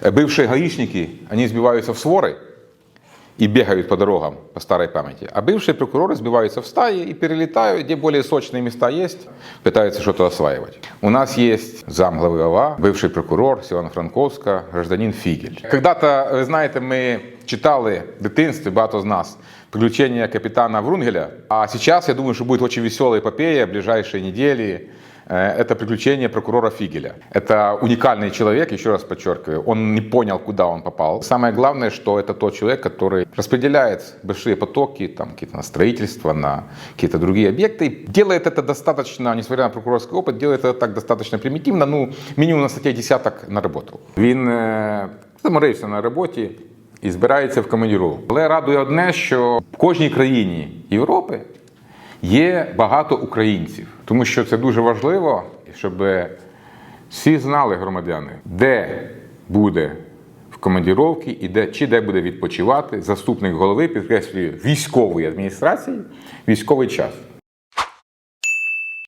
Бывшие гаишники, они сбиваются в своры и бегают по дорогам по старой памяти. А бывшие прокуроры сбиваются в стаи и перелетают, где более сочные места есть, пытаются что-то осваивать. У нас есть зам главы ОВА, бывший прокурор з Івано-Франковська, гражданин Фігель. Когда-то, ви знаєте, ми читали в дитинстві, багато з нас, приключения капитана Врунгеля. А сейчас, я думаю, что будет очень веселая эпопея в ближайшие недели. Э, Это приключение прокурора Фигеля. Это уникальный человек, еще раз подчеркиваю, он не понял, куда он попал. Самое главное, что это тот человек, который распределяет большие потоки там, какие-то на строительство, на какие-то другие объекты. И делает это достаточно, несмотря на прокурорский опыт, делает это так достаточно примитивно, ну, минимум на статье десяток наработал. Він е, заморився на роботі і збирається в командіровку. Але радує одне, що в кожній країні Європи є багато українців, тому що це дуже важливо, щоб всі знали громадяни, де буде в командіровці і де, чи де буде відпочивати заступник голови, підкреслюю, військової адміністрації військовий час.